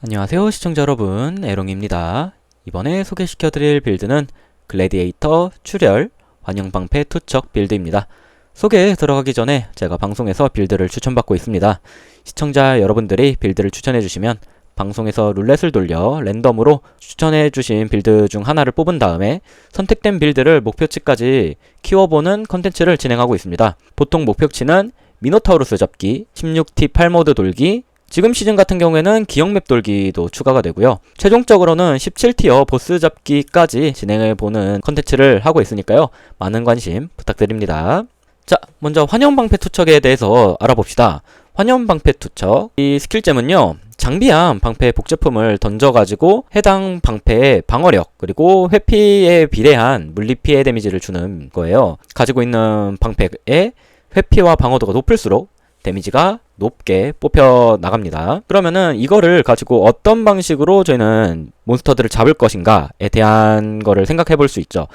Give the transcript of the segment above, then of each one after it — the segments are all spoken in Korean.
안녕하세요 시청자 여러분. 에롱입니다. 이번에 소개시켜드릴 빌드는 글래디에이터 출혈 환영방패 투척 빌드입니다. 소개에 들어가기 전에 제가 방송에서 빌드를 추천받고 있습니다. 시청자 여러분들이 빌드를 추천해주시면 방송에서 룰렛을 돌려 랜덤으로 추천해주신 빌드 중 하나를 뽑은 다음에 선택된 빌드를 목표치까지 키워보는 컨텐츠를 진행하고 있습니다. 보통 목표치는 미노타우루스 잡기, 16T 8모드 돌기, 지금 시즌 같은 경우에는 기억맵 돌기도 추가가 되고요. 최종적으로는 17티어 보스 잡기까지 진행해 보는 컨텐츠를 하고 있으니까요. 많은 관심 부탁드립니다. 자, 먼저 환영방패 투척에 대해서 알아봅시다. 환영방패 투척. 이 스킬잼은요. 장비함 방패 복제품을 던져가지고 해당 방패의 방어력 그리고 회피에 비례한 물리피해 데미지를 주는 거예요. 가지고 있는 방패의 회피와 방어도가 높을수록 데미지가 높게 뽑혀 나갑니다. 그러면은 이거를 가지고 어떤 방식으로 저희는 몬스터들을 잡을 것인가에 대한 거를 생각해 볼 수 있죠.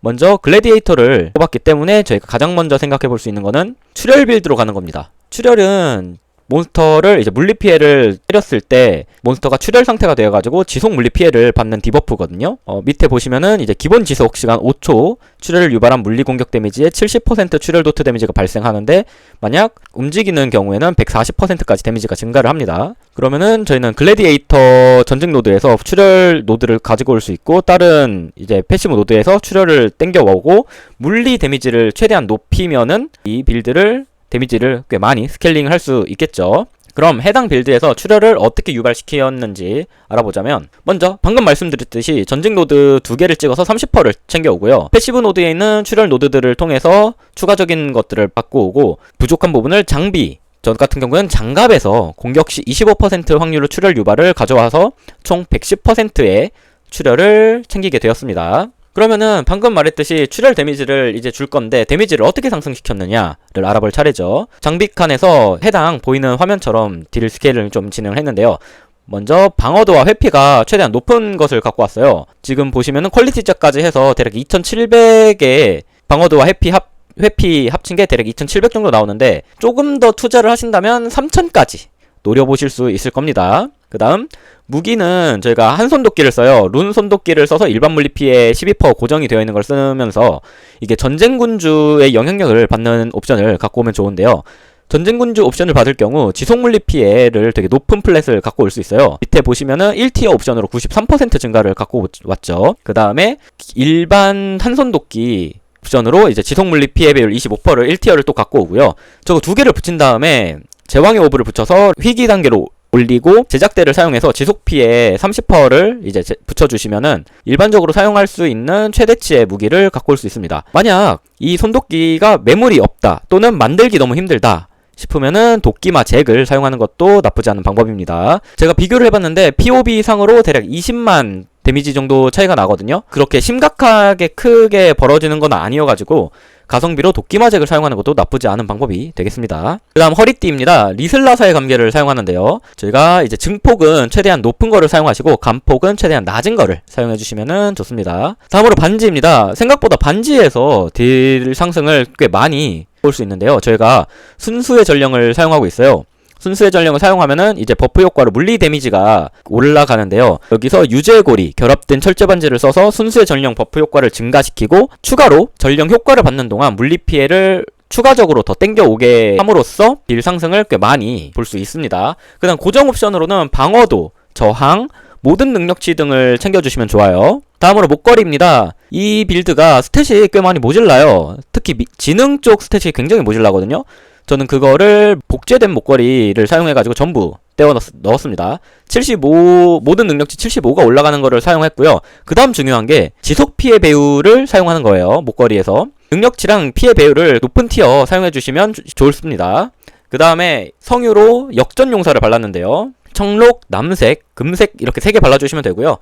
먼저 글래디에이터를 뽑았기 때문에 저희가 가장 먼저 생각해 볼 수 있는 거는 출혈 빌드로 가는 겁니다. 출혈은 몬스터를 이제 물리 피해를 때렸을 때 몬스터가 출혈 상태가 되어가지고 지속 물리 피해를 받는 디버프거든요. 어, 밑에 보시면은 이제 기본 지속 시간 5초 출혈을 유발한 물리 공격 데미지의 70% 출혈 도트 데미지가 발생하는데 만약 움직이는 경우에는 140%까지 데미지가 증가를 합니다. 그러면은 저희는 글래디에이터 전직 노드에서 출혈 노드를 가지고 올 수 있고 다른 이제 패시브 노드에서 출혈을 땡겨오고 물리 데미지를 최대한 높이면은 이 빌드를 데미지를 꽤 많이 스케일링 할 수 있겠죠. 그럼 해당 빌드에서 출혈을 어떻게 유발시켰는지 알아보자면 먼저 방금 말씀드렸듯이 전직 노드 두 개를 찍어서 30%를 챙겨오고요. 패시브 노드에 있는 출혈 노드들을 통해서 추가적인 것들을 바꿔오고 부족한 부분을 장비 전 같은 경우는 장갑에서 공격 시 25% 확률로 출혈 유발을 가져와서 총 110%의 출혈을 챙기게 되었습니다. 그러면은 방금 말했듯이 출혈 데미지를 이제 줄 건데 데미지를 어떻게 상승시켰느냐를 알아볼 차례죠. 장비 칸에서 해당 보이는 화면처럼 딜 스케일을 좀 진행을 했는데요. 먼저 방어도와 회피가 최대한 높은 것을 갖고 왔어요. 지금 보시면은 퀄리티작까지 해서 대략 2700의 방어도와 회피 합 회피 합친 게 대략 2700 정도 나오는데 조금 더 투자를 하신다면 3000까지 노려보실 수 있을 겁니다. 그 다음 무기는 저희가 한 손도끼를 써요. 룬 손도끼를 써서 일반 물리 피해 12% 고정이 되어 있는 걸 쓰면서 이게 전쟁군주의 영향력을 받는 옵션을 갖고 오면 좋은데요. 전쟁군주 옵션을 받을 경우 지속 물리 피해를 되게 높은 플랫을 갖고 올 수 있어요. 밑에 보시면은 1티어 옵션으로 93% 증가를 갖고 왔죠. 그 다음에 일반 한손도끼 옵션으로 이제 지속 물리 피해 배율 25%를 1티어를 또 갖고 오고요. 저거 두 개를 붙인 다음에 제왕의 오브를 붙여서 희귀 단계로 올리고 제작대를 사용해서 지속 피해 30%를 이제 제, 붙여주시면은 일반적으로 사용할 수 있는 최대치의 무기를 갖고 올 수 있습니다. 만약 이 손도끼가 매물이 없다 또는 만들기 너무 힘들다 싶으면은 도끼마 잭을 사용하는 것도 나쁘지 않은 방법입니다. 제가 비교를 해봤는데 POB 상으로 대략 20만 데미지 정도 차이가 나거든요. 그렇게 심각하게 크게 벌어지는 건 아니어가지고 가성비로 도끼마잭을 사용하는 것도 나쁘지 않은 방법이 되겠습니다. 그 다음 허리띠입니다. 리슬라사의 감개를 사용하는데요. 저희가 이제 증폭은 최대한 높은 거를 사용하시고 감폭은 최대한 낮은 거를 사용해 주시면 좋습니다. 다음으로 반지입니다. 생각보다 반지에서 딜 상승을 꽤 많이 볼 수 있는데요. 저희가 순수의 전령을 사용하고 있어요. 순수의 전령을 사용하면은 이제 버프 효과로 물리 데미지가 올라가는데요. 여기서 유제고리 결합된 철제 반지를 써서 순수의 전령 버프 효과를 증가시키고 추가로 전령 효과를 받는 동안 물리 피해를 추가적으로 더 땡겨오게 함으로써 딜 상승을 꽤 많이 볼 수 있습니다. 그 다음 고정 옵션으로는 방어도, 저항, 모든 능력치 등을 챙겨주시면 좋아요. 다음으로 목걸이입니다. 이 빌드가 스탯이 꽤 많이 모질라요. 특히 미, 지능 쪽 스탯이 굉장히 모질라거든요. 저는 그거를 복제된 목걸이를 사용해가지고 전부 떼어 넣었, 습니다 75 모든 능력치 75가 올라가는 거를 사용했고요. 그 다음 중요한 게 지속 피해 배율을 사용하는 거예요. 목걸이에서 능력치랑 피해 배율을 높은 티어 사용해 주시면 좋습니다. 그 다음에 성유로 역전 용사를 발랐는데요. 청록, 남색, 금색 이렇게 세 개 발라주시면 되고요.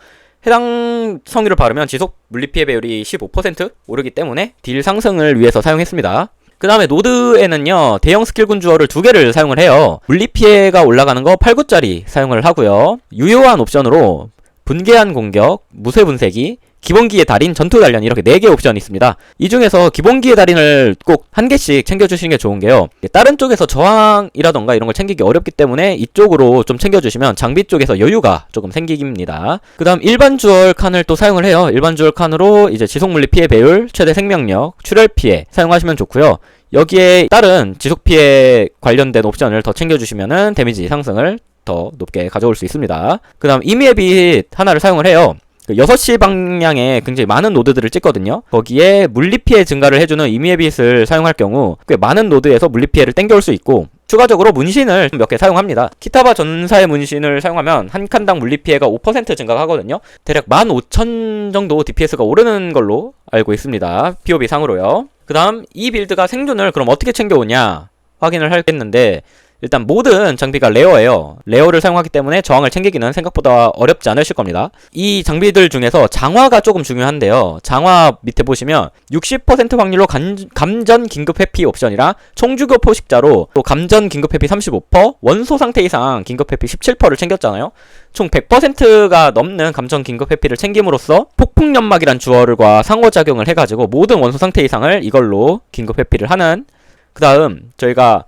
해당 성유를 바르면 지속 물리 피해 배율이 15% 오르기 때문에 딜 상승을 위해서 사용했습니다. 그 다음에 노드에는요 대형 스킬 군 주어를 두 개를 사용을 해요. 물리 피해가 올라가는 거 8구짜리 사용을 하고요. 유효한 옵션으로 분개한 공격, 무쇠 분쇄기, 기본기의 달인, 전투 단련 이렇게 4개 옵션이 있습니다. 이 중에서 기본기의 달인을 꼭 한 개씩 챙겨주시는 게 좋은 게요. 다른 쪽에서 저항이라던가 이런 걸 챙기기 어렵기 때문에 이쪽으로 좀 챙겨주시면 장비 쪽에서 여유가 조금 생깁니다. 그 다음 일반 주얼 칸을 또 사용을 해요. 일반 주얼 칸으로 이제 지속 물리 피해 배율, 최대 생명력, 출혈 피해 사용하시면 좋고요. 여기에 다른 지속 피해 관련된 옵션을 더 챙겨주시면은 데미지 상승을 더 높게 가져올 수 있습니다. 그 다음 이미앱이 하나를 사용을 해요. 그 6시 방향에 굉장히 많은 노드들을 찍거든요. 거기에 물리피해 증가를 해주는 이미에빗을 사용할 경우 꽤 많은 노드에서 물리피해를 땡겨올 수 있고 추가적으로 문신을 몇 개 사용합니다. 키타바 전사의 문신을 사용하면 한 칸당 물리피해가 5% 증가하거든요. 대략 15,000 정도 DPS가 오르는 걸로 알고 있습니다. POB 상으로요. 그 다음 이 빌드가 생존을 그럼 어떻게 챙겨오냐 확인을 하겠는데 일단 모든 장비가 레어예요. 레어를 사용하기 때문에 저항을 챙기기는 생각보다 어렵지 않으실 겁니다. 이 장비들 중에서 장화가 조금 중요한데요. 장화 밑에 보시면 60% 확률로 감, 감전 긴급 회피 옵션이랑 총주교 포식자로 또 감전 긴급 회피 35%, 원소 상태 이상 긴급 회피 17%를 챙겼잖아요. 총 100%가 넘는 감전 긴급 회피를 챙김으로써 폭풍 연막이란 주어를과 상호작용을 해가지고 모든 원소 상태 이상을 이걸로 긴급 회피를 하는 그 다음 저희가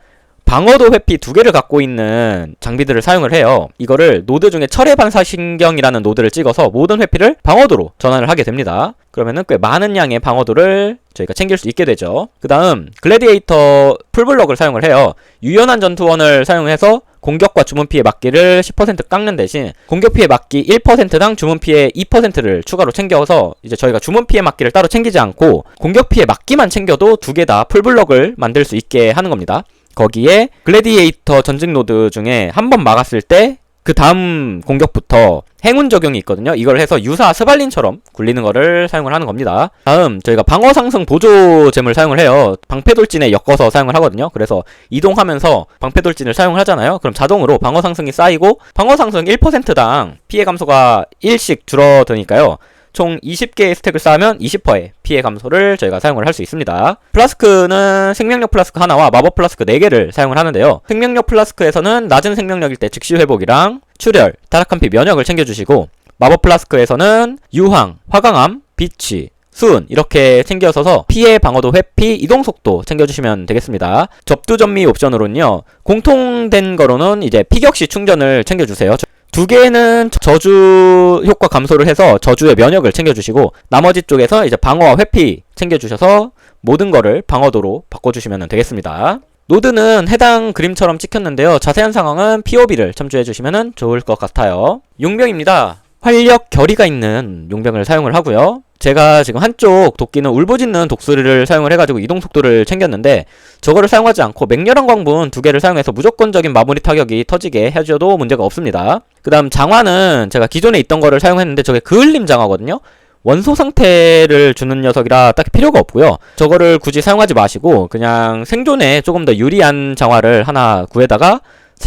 방어도 회피 두 개를 갖고 있는 장비들을 사용을 해요. 이거를 노드 중에 철의 반사신경이라는 노드를 찍어서 모든 회피를 방어도로 전환을 하게 됩니다. 그러면은 꽤 많은 양의 방어도를 저희가 챙길 수 있게 되죠. 그 다음 글래디에이터 풀블럭을 사용을 해요. 유연한 전투원을 사용해서 공격과 주문 피해 막기를 10% 깎는 대신 공격 피해 막기 1%당 주문 피해 2%를 추가로 챙겨서 이제 저희가 주문 피해 막기를 따로 챙기지 않고 공격 피해 막기만 챙겨도 두 개 다 풀블럭을 만들 수 있게 하는 겁니다. 거기에 글래디에이터 전직 노드 중에 한 번 막았을 때 그 다음 공격부터 행운 적용이 있거든요. 이걸 해서 유사 스발린처럼 굴리는 거를 사용을 하는 겁니다. 다음 저희가 방어 상승 보조잼을 사용을 해요. 방패 돌진에 엮어서 사용을 하거든요. 그래서 이동하면서 방패 돌진을 사용을 하잖아요. 그럼 자동으로 방어 상승이 쌓이고 방어 상승 1%당 피해 감소가 1씩 줄어드니까요. 총 20개의 스택을 쌓으면 20%의 피해 감소를 저희가 사용을 할 수 있습니다. 플라스크는 생명력 플라스크 하나와 마법 플라스크 4개를 사용을 하는데요. 생명력 플라스크에서는 낮은 생명력일 때 즉시 회복이랑 출혈, 타락한 피 면역을 챙겨주시고 마법 플라스크에서는 유황, 화강암, 비취, 수은 이렇게 챙겨서서 피해 방어도 회피 이동 속도 챙겨주시면 되겠습니다. 접두 전미 옵션으로는요 공통된 거로는 이제 피격시 충전을 챙겨주세요. 두 개는 저주 효과 감소를 해서 저주의 면역을 챙겨주시고 나머지 쪽에서 이제 방어와 회피 챙겨주셔서 모든 거를 방어도로 바꿔주시면 되겠습니다. 노드는 해당 그림처럼 찍혔는데요. 자세한 상황은 POB를 참조해주시면 좋을 것 같아요. 용병입니다. 활력 결의가 있는 용병을 사용을 하고요. 제가 지금 한쪽 도끼는 울부짖는 독수리를 사용을 해가지고 이동 속도를 챙겼는데 저거를 사용하지 않고 맹렬한 광분 두 개를 사용해서 무조건적인 마무리 타격이 터지게 해줘도 문제가 없습니다. 그 다음 장화는 제가 기존에 있던 거를 사용했는데 저게 그을림 장화거든요. 원소 상태를 주는 녀석이라 딱히 필요가 없고요. 저거를 굳이 사용하지 마시고 그냥 생존에 조금 더 유리한 장화를 하나 구해다가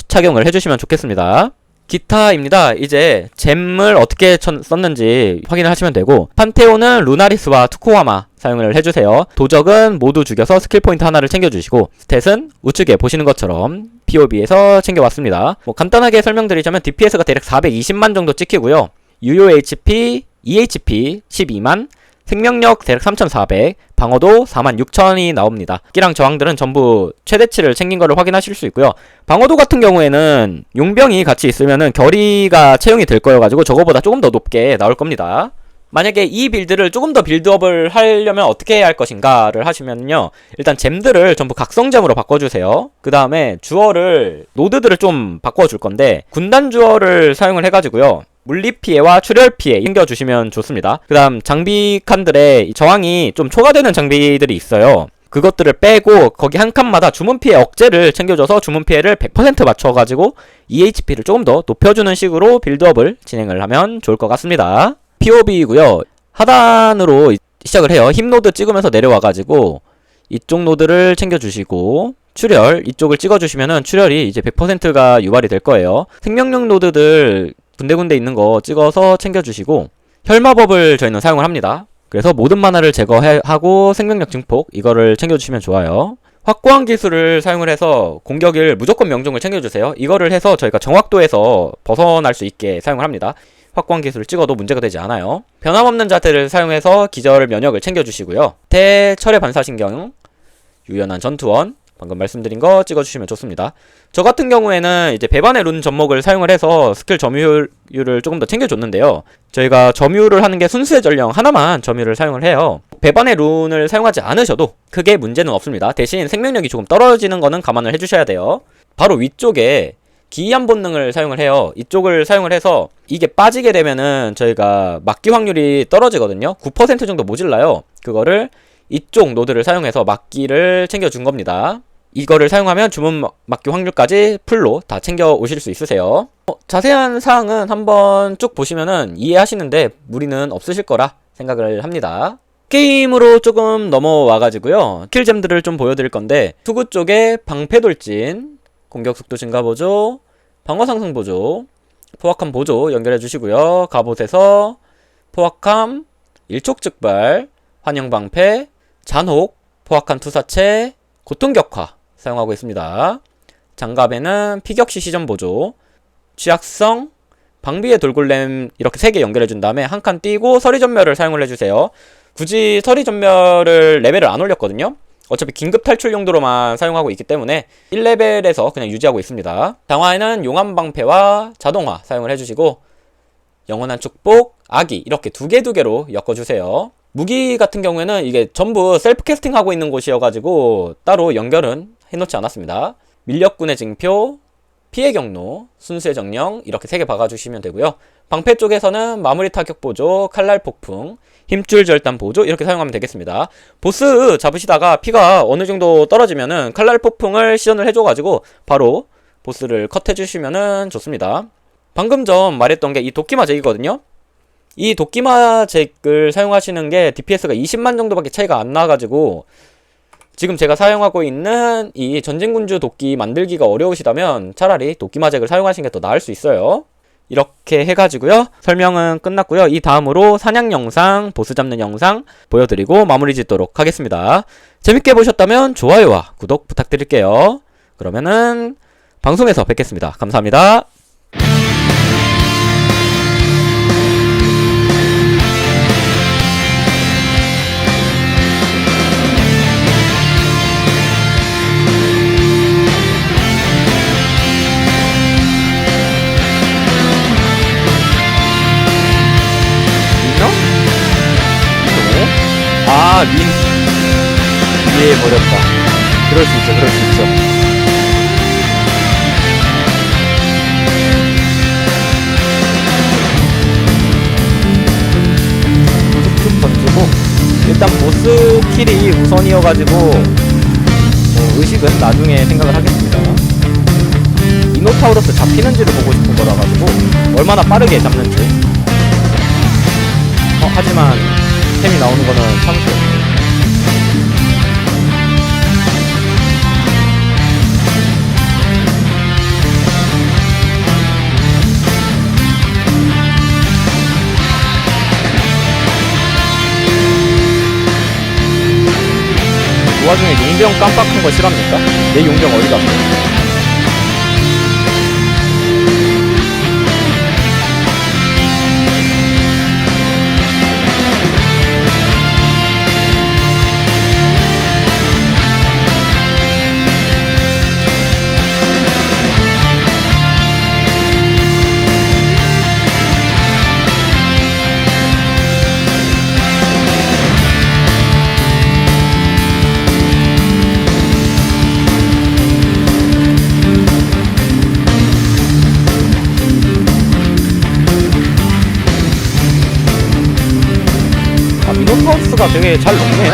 착용을 해주시면 좋겠습니다. 기타입니다. 이제 잼을 어떻게 썼는지 확인을 하시면 되고 판테온은 루나리스와 투코와마 사용을 해주세요. 도적은 모두 죽여서 스킬 포인트 하나를 챙겨주시고 스탯은 우측에 보시는 것처럼 POB에서 챙겨왔습니다. 뭐 간단하게 설명드리자면 DPS가 대략 420만 정도 찍히고요. UUHP, EHP 12만, 생명력 대략 3400, 방어도 46000이 나옵니다. 끼랑 저항들은 전부 최대치를 챙긴 거를 확인하실 수 있고요. 방어도 같은 경우에는 용병이 같이 있으면은 결의가 채용이 될 거여가지고 저거보다 조금 더 높게 나올 겁니다. 만약에 이 빌드를 조금 더 빌드업을 하려면 어떻게 해야 할 것인가를 하시면요. 일단 잼들을 전부 각성잼으로 바꿔주세요. 그 다음에 주어를, 노드들을 좀 바꿔줄 건데, 군단 주어를 사용을 해가지고요. 물리 피해와 출혈 피해 챙겨주시면 좋습니다. 그 다음 장비 칸들의 저항이 좀 초과되는 장비들이 있어요. 그것들을 빼고 거기 한 칸마다 주문 피해 억제를 챙겨줘서 주문 피해를 100% 맞춰가지고 EHP를 조금 더 높여주는 식으로 빌드업을 진행을 하면 좋을 것 같습니다. POB이고요. 하단으로 시작을 해요. 힘 노드 찍으면서 내려와가지고 이쪽 노드를 챙겨주시고 출혈 이쪽을 찍어주시면은 출혈이 이제 100%가 유발이 될 거예요. 생명력 노드들 군데군데 있는 거 찍어서 챙겨주시고 혈마법을 저희는 사용을 합니다. 그래서 모든 만화를 제거하고 생명력 증폭 이거를 챙겨주시면 좋아요. 확고한 기술을 사용을 해서 공격을 무조건 명중을 챙겨주세요. 이거를 해서 저희가 정확도에서 벗어날 수 있게 사용을 합니다. 확고한 기술을 찍어도 문제가 되지 않아요. 변함없는 자태를 사용해서 기절 면역을 챙겨주시고요. 대 철의 반사신경, 유연한 전투원, 방금 말씀드린 거 찍어주시면 좋습니다. 저 같은 경우에는 이제 배반의 룬 접목을 사용을 해서 스킬 점유율을 조금 더 챙겨줬는데요. 저희가 점유를 하는 게 순수의 전령 하나만 점유를 사용을 해요. 배반의 룬을 사용하지 않으셔도 크게 문제는 없습니다. 대신 생명력이 조금 떨어지는 거는 감안을 해주셔야 돼요. 바로 위쪽에 기이한 본능을 사용을 해요. 이쪽을 사용을 해서 이게 빠지게 되면은 저희가 막기 확률이 떨어지거든요. 9% 정도 모질라요. 그거를 이쪽 노드를 사용해서 막기를 챙겨준 겁니다. 이거를 사용하면 주문 막기 확률까지 풀로 다 챙겨 오실 수 있으세요. 어, 자세한 사항은 한번 쭉 보시면은 이해하시는데 무리는 없으실 거라 생각을 합니다. 게임으로 조금 넘어와가지고요. 킬잼들을 좀 보여드릴 건데 투구 쪽에 방패 돌진, 공격 속도 증가 보조, 방어 상승 보조, 포악함 보조 연결해 주시고요. 갑옷에서 포악함, 일촉즉발, 환영 방패, 잔혹, 포악한 투사체, 고통격화 사용하고 있습니다. 장갑에는 피격시 시전 보조, 취약성, 방비의 돌골렘 이렇게 세개 연결해 준 다음에 한 칸 띄고 서리 전멸을 사용을 해주세요. 굳이 서리 전멸을 레벨을 안 올렸거든요. 어차피 긴급 탈출 용도로만 사용하고 있기 때문에 1레벨에서 그냥 유지하고 있습니다. 강화에는 용암 방패와 자동화 사용을 해주시고 영원한 축복, 아기 이렇게 두 개 두 개로 엮어주세요. 무기 같은 경우에는 이게 전부 셀프 캐스팅 하고 있는 곳이어가지고 따로 연결은 해놓지 않았습니다. 밀렵군의 징표, 피해 경로, 순수의 정령 이렇게 세 개 박아주시면 되고요. 방패 쪽에서는 마무리 타격 보조, 칼날 폭풍, 힘줄 절단 보조 이렇게 사용하면 되겠습니다. 보스 잡으시다가 피가 어느 정도 떨어지면은 칼날 폭풍을 시연을 해줘가지고 바로 보스를 컷해주시면은 좋습니다. 방금 전 말했던 게 이 도끼마 잭이거든요. 이 도끼마 잭을 사용하시는 게 DPS가 20만 정도밖에 차이가 안 나가지고 지금 제가 사용하고 있는 이 전진군주 도끼 만들기가 어려우시다면 차라리 도끼마 잭을 사용하시는 게 더 나을 수 있어요. 이렇게 해가지고요. 설명은 끝났고요. 이 다음으로 사냥 영상, 보스 잡는 영상 보여드리고 마무리 짓도록 하겠습니다. 재밌게 보셨다면 좋아요와 구독 부탁드릴게요. 그러면은 방송에서 뵙겠습니다. 감사합니다. 민. 이해해 버렸다. 그럴 수 있죠, 그럴 수 있죠. 툭툭 던지고, 일단 보스 킬이 우선이어가지고, 뭐 의식은 나중에 생각을 하겠습니다. 이노타우로스 잡히는지를 보고 싶은 거라가지고, 얼마나 빠르게 잡는지. 어, 하지만 템이 나오는 거는 참을 수 와중에 용병 깜빡한 거 싫합니까? 내 용병 어디 갔어? 아, 미노타우스가 되게 잘 녹네요.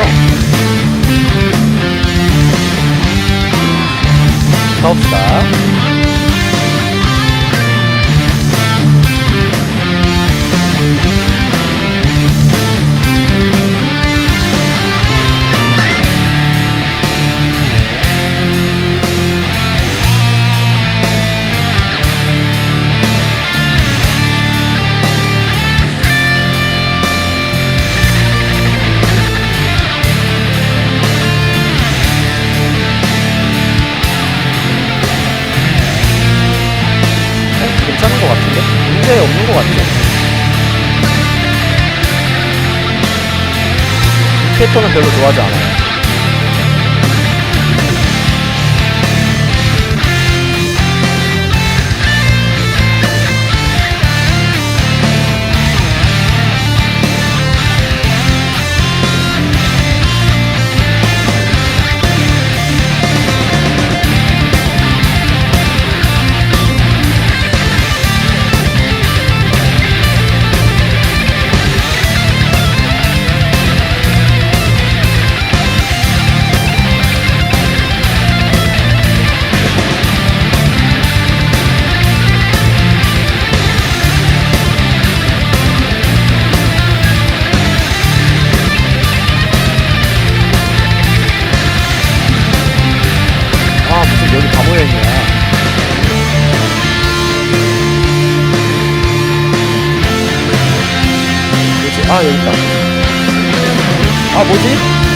가봅시다. 패턴은 별로 좋아하지 않아요. 아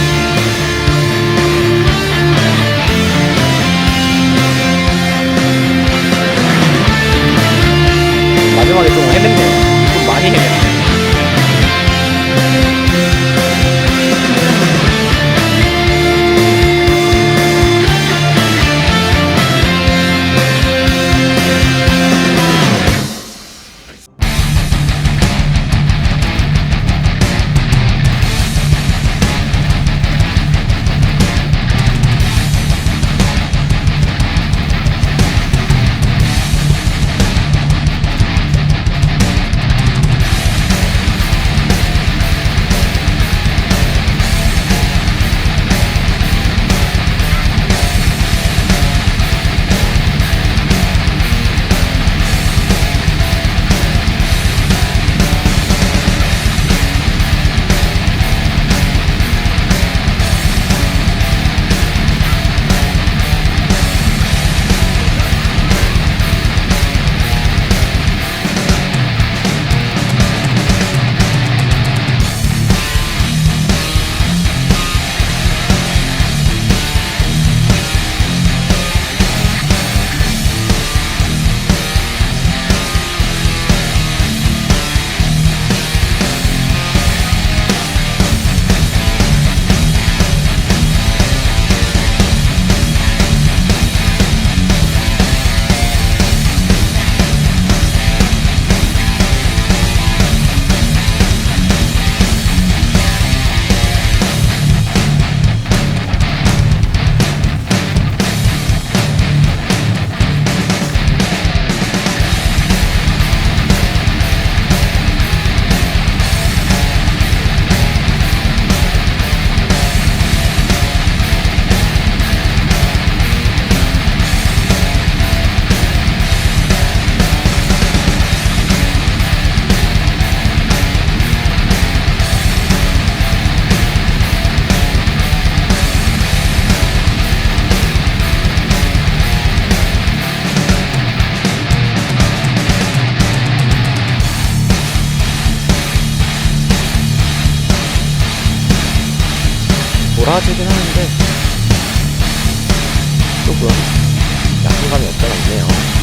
몰아주긴 하는데 조금 약간감이 없잖아 있네요